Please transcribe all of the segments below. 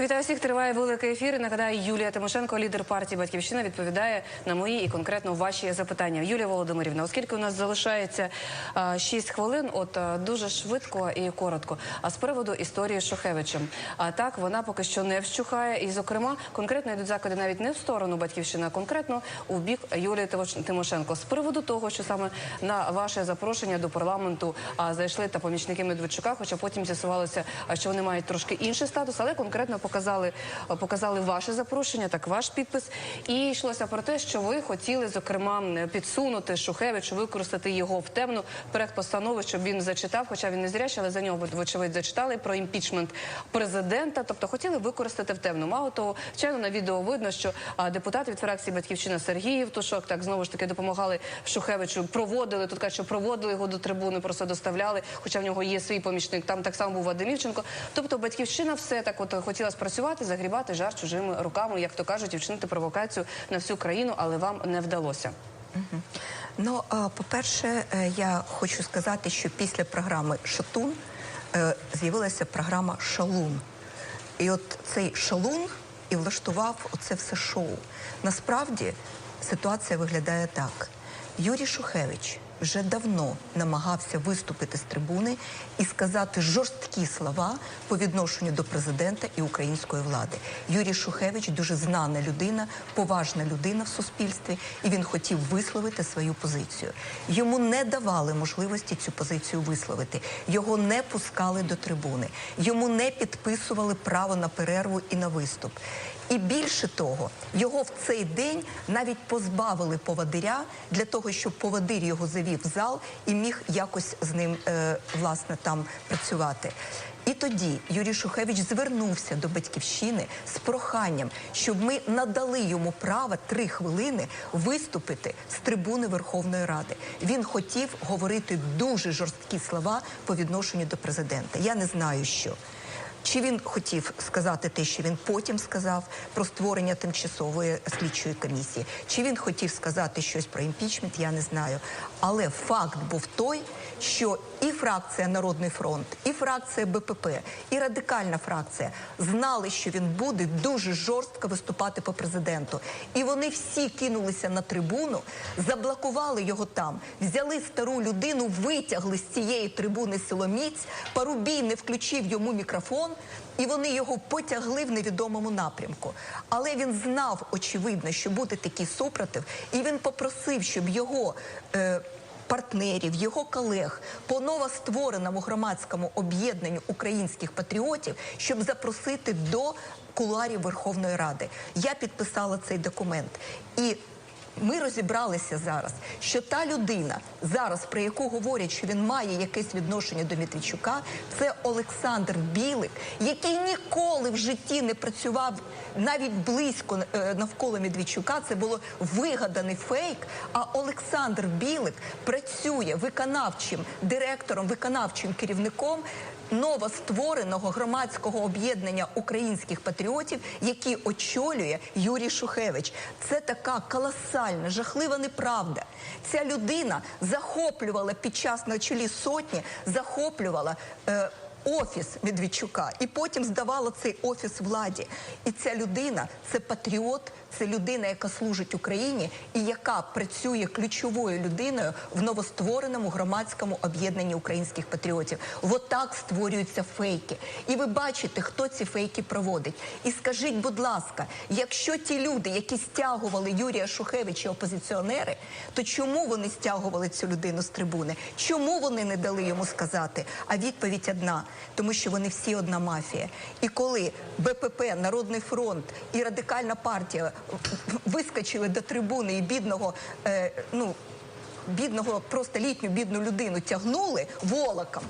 Вітаю всіх. Триває великий ефір. Нагадаю, Юлія Тимошенко, лідер партії Батьківщина, відповідає на мої і конкретно ваші запитання. Юлія Володимирівна, оскільки у нас залишається а, 6 хвилин, от а, дуже швидко і коротко. А з приводу історії з Шухевичем, а так вона поки що не вщухає. І, зокрема, конкретно йдуть закиди навіть не в сторону Батьківщини, а конкретно у бік Юлії Тимош- Тимошенко. З приводу того, що саме на ваше запрошення до парламенту а, зайшли та помічники Медведчука, хоча потім з'ясувалося, що вони мають трошки інший статус, але конкретно показали, показали ваше запрошення, так ваш підпис. І йшлося про те, що ви хотіли, зокрема, підсунути Шухевичу, використати його в темну проект постанови, щоб він зачитав, хоча він не зрячий, але за нього вочевидь зачитали про імпічмент президента. Тобто хотіли використати в темну. Мало того, звичайно, на відео видно, що депутат від фракції Батьківщина Сергій Євтушок так знову ж таки допомагали Шухевичу, проводили тут кажуть, що проводили його до трибуни, просто доставляли. Хоча в нього є свій помічник. Там так само був Вадим Івченко. Тобто, батьківщина все так от хотіла спрацювати, загрібати жар чужими руками, як то кажуть, і вчинити провокацію на всю країну, але вам не вдалося. Ну, по-перше, е, я хочу сказати, що після програми Шатун е, з'явилася програма Шалун. І от цей шалун і влаштував оце все шоу. Насправді ситуація виглядає так: Юрій Шухевич вже давно намагався виступити з трибуни і сказати жорсткі слова по відношенню до президента і української влади. Юрій Шухевич дуже знана людина, поважна людина в суспільстві, і він хотів висловити свою позицію. Йому не давали можливості цю позицію висловити. Його не пускали до трибуни, йому не підписували право на перерву і на виступ. І більше того, його в цей день навіть позбавили поводиря для того, щоб поводир його завів в зал і міг якось з ним е, власне там працювати. І тоді Юрій Шухевич звернувся до батьківщини з проханням, щоб ми надали йому право три хвилини виступити з трибуни Верховної Ради. Він хотів говорити дуже жорсткі слова по відношенню до президента. Я не знаю, що. Чи він хотів сказати те, що він потім сказав про створення тимчасової слідчої комісії? Чи він хотів сказати щось про імпічмент? Я не знаю. Але факт був той, що і фракція Народний фронт, і фракція БПП, і радикальна фракція знали, що він буде дуже жорстко виступати по президенту. І вони всі кинулися на трибуну, заблокували його там, взяли стару людину, витягли з цієї трибуни силоміць. Парубій не включив йому мікрофон. І вони його потягли в невідомому напрямку. Але він знав, очевидно, що буде такий супротив, і він попросив, щоб його е, партнерів, його колег по новоствореному громадському об'єднанню українських патріотів, щоб запросити до куларів Верховної Ради. Я підписала цей документ. І ми розібралися зараз, що та людина зараз, про яку говорять, що він має якесь відношення до Медведчука, це Олександр Білик, який ніколи в житті не працював навіть близько е, навколо Медведчука. Це було вигаданий фейк. А Олександр Білик працює виконавчим директором, виконавчим керівником новоствореного громадського об'єднання українських патріотів, які очолює Юрій Шухевич. Це така колосальна, жахлива неправда. Ця людина захоплювала під час на чолі сотні, захоплювала. Е, Офіс Медведчука і потім здавала цей офіс владі. І ця людина це патріот, це людина, яка служить Україні і яка працює ключовою людиною в новоствореному громадському об'єднанні українських патріотів. Отак створюються фейки. І ви бачите, хто ці фейки проводить. І скажіть, будь ласка, якщо ті люди, які стягували Юрія Шухевича, опозиціонери, то чому вони стягували цю людину з трибуни? Чому вони не дали йому сказати? А відповідь одна: тому що вони всі одна мафія. І коли БПП, Народний фронт і радикальна партія вискочили до трибуни і бідного, е, ну бідного, просто літню бідну людину тягнули волоком,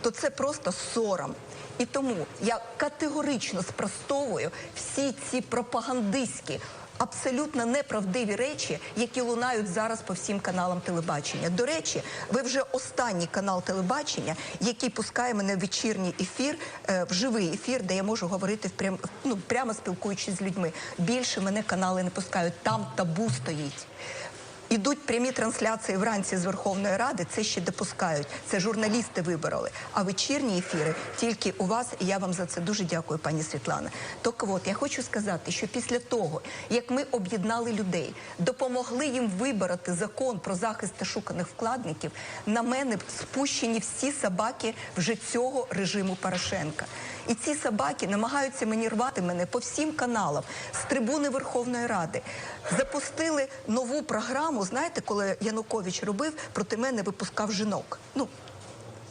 то це просто сором. І тому я категорично спростовую всі ці пропагандистські. Абсолютно неправдиві речі, які лунають зараз по всім каналам телебачення. До речі, ви вже останній канал телебачення, який пускає мене в вечірній ефір, е, в живий ефір, де я можу говорити впрям, ну, прямо спілкуючись з людьми. Більше мене канали не пускають. Там табу стоїть. Ідуть прямі трансляції вранці з Верховної Ради, це ще допускають. Це журналісти вибороли. А вечірні ефіри тільки у вас, і я вам за це дуже дякую, пані Світлана. Так от я хочу сказати, що після того, як ми об'єднали людей, допомогли їм вибороти закон про захист шуканих вкладників, на мене спущені всі собаки вже цього режиму Порошенка. І ці собаки намагаються мені рвати мене по всім каналам з трибуни Верховної Ради. Запустили нову програму. Знаєте, коли Янукович робив, проти мене випускав жінок. Ну,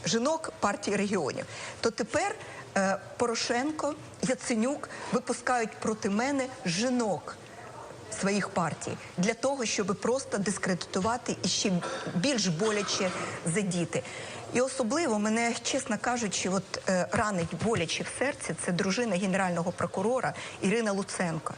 жінок партії регіонів. То тепер е, Порошенко, Яценюк випускають проти мене жінок своїх партій для того, щоб просто дискредитувати і ще більш боляче задіти. І особливо мене, чесно кажучи, от е, ранить боляче в серці. Це дружина генерального прокурора Ірина Луценко,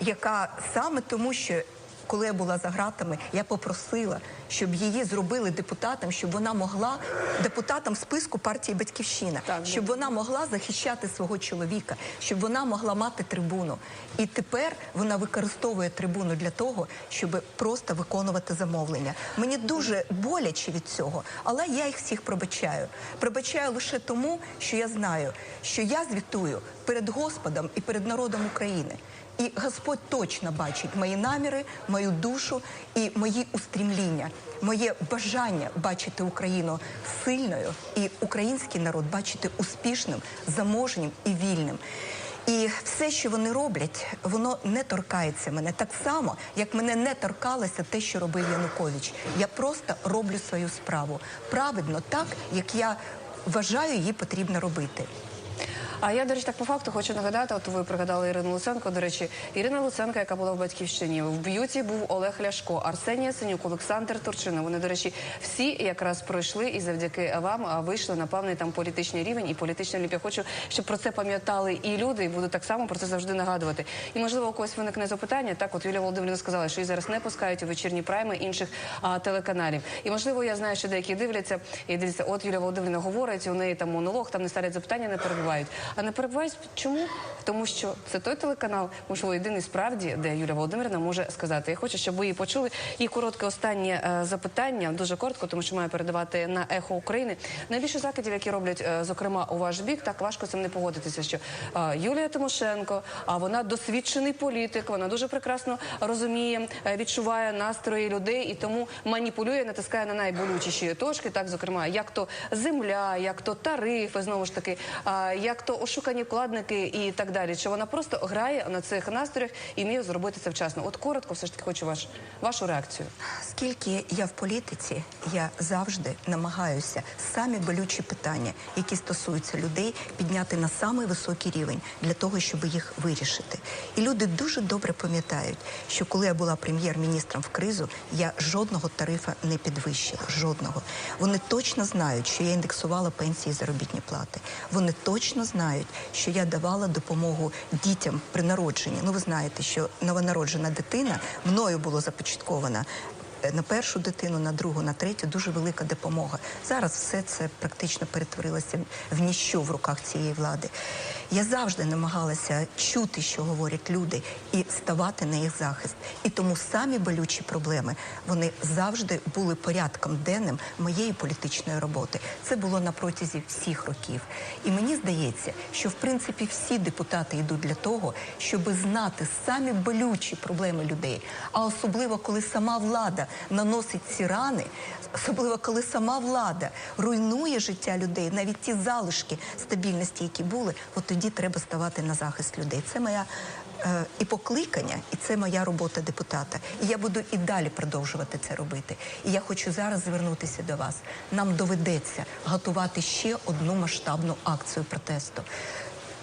яка саме тому, що коли я була за ґратами, я попросила, щоб її зробили депутатом, щоб вона могла депутатом списку партії Батьківщина, Так, щоб вона могла захищати свого чоловіка, щоб вона могла мати трибуну. І тепер вона використовує трибуну для того, щоб просто виконувати замовлення. Мені дуже боляче від цього, але я їх всіх пробачаю. Пробачаю лише тому, що я знаю, що я звітую перед Господом і перед народом України. І Господь точно бачить мої наміри, мою душу і мої устрімління, моє бажання бачити Україну сильною і український народ бачити успішним, заможнім і вільним. І все, що вони роблять, воно не торкається мене так само, як мене не торкалося те, що робив Янукович. Я просто роблю свою справу праведно, так як я вважаю, її потрібно робити. А я, до речі, так по факту хочу нагадати, от ви пригадали Ірину Луценко. До речі, Ірина Луценко, яка була в батьківщині, в б'юті був Олег Ляшко, Арсенія Синюк, Олександр Турчина. Вони, до речі, всі якраз пройшли і завдяки вам вийшли на певний там політичний рівень і політичний олімп. Я хочу, щоб про це пам'ятали і люди, і буду так само про це завжди нагадувати. І можливо, у когось виникне запитання. Так, от Юлія Володимирівна сказала, що її зараз не пускають у вечірні прайми інших а, телеканалів. І можливо, я знаю, що деякі дивляться і дивляться, от Юлія Володимирівна говорить, у неї там монолог, там не ставлять запитання, не перебувають. А не перебувають чому? Тому що це той телеканал, можливо, єдиний справді, де Юлія Володимирівна може сказати. Я хочу, щоб ви її почули. І коротке останнє е, запитання, дуже коротко, тому що маю передавати на ехо України. Найбільше закидів, які роблять, е, зокрема, у ваш бік, так важко цим не погодитися. Що е, Юлія Тимошенко, а вона досвідчений політик, вона дуже прекрасно розуміє, е, відчуває настрої людей і тому маніпулює, натискає на найболючіші точки. Так, зокрема, як то земля, як то тарифи, знову ж таки, а, як то ошукані вкладники і так далі. Що вона просто грає на цих настроях і вміє зробити це вчасно. От коротко, все ж таки, хочу ваш вашу реакцію. Скільки я в політиці, я завжди намагаюся самі болючі питання, які стосуються людей, підняти на самий високий рівень для того, щоб їх вирішити. І люди дуже добре пам'ятають, що коли я була прем'єр-міністром в кризу, я жодного тарифа не підвищила. Жодного. Вони точно знають, що я індексувала пенсії заробітні плати. Вони точно знають, що я давала допомогу дітям при народженні. Ну, ви знаєте, що новонароджена дитина мною було започаткована на першу дитину, на другу, на третю дуже велика допомога. Зараз все це практично перетворилося в ніщо в руках цієї влади. Я завжди намагалася чути, що говорять люди, і ставати на їх захист. І тому самі болючі проблеми вони завжди були порядком денним моєї політичної роботи. Це було на протязі всіх років. І мені здається, що в принципі всі депутати йдуть для того, щоб знати самі болючі проблеми людей. А особливо коли сама влада наносить ці рани, особливо коли сама влада руйнує життя людей, навіть ті залишки стабільності, які були, от тоді треба ставати на захист людей. Це моя е, і покликання, і це моя робота депутата. І я буду і далі продовжувати це робити. І я хочу зараз звернутися до вас. Нам доведеться готувати ще одну масштабну акцію протесту.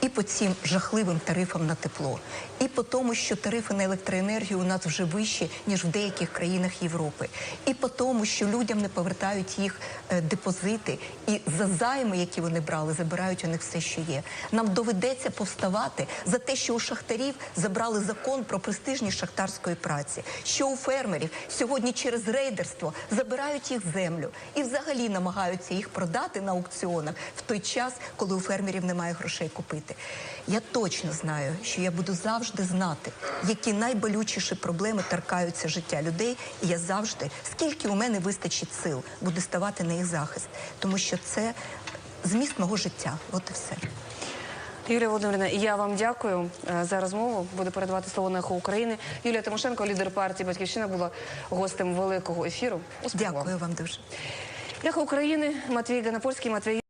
І по цим жахливим тарифам на тепло, і по тому, що тарифи на електроенергію у нас вже вищі ніж в деяких країнах Європи, і по тому, що людям не повертають їх е, депозити, і за займи, які вони брали, забирають у них все, що є. Нам доведеться повставати за те, що у шахтарів забрали закон про престижність шахтарської праці, що у фермерів сьогодні через рейдерство забирають їх землю. І взагалі намагаються їх продати на аукціонах в той час, коли у фермерів немає грошей купити. Говорити. Я точно знаю, що я буду завжди знати, які найболючіші проблеми торкаються життя людей, і я завжди, скільки у мене вистачить сил, буду ставати на їх захист, тому що це зміст мого життя. От і все. Юлія Володимирівна, я вам дякую е, за розмову. Буду передавати слово на «Ехо України. Юлія Тимошенко, лідер партії Батьківщина, була гостем великого ефіру. Успіху. Дякую вам дуже. Ехо України, Матвій Ганапольський, Матвій.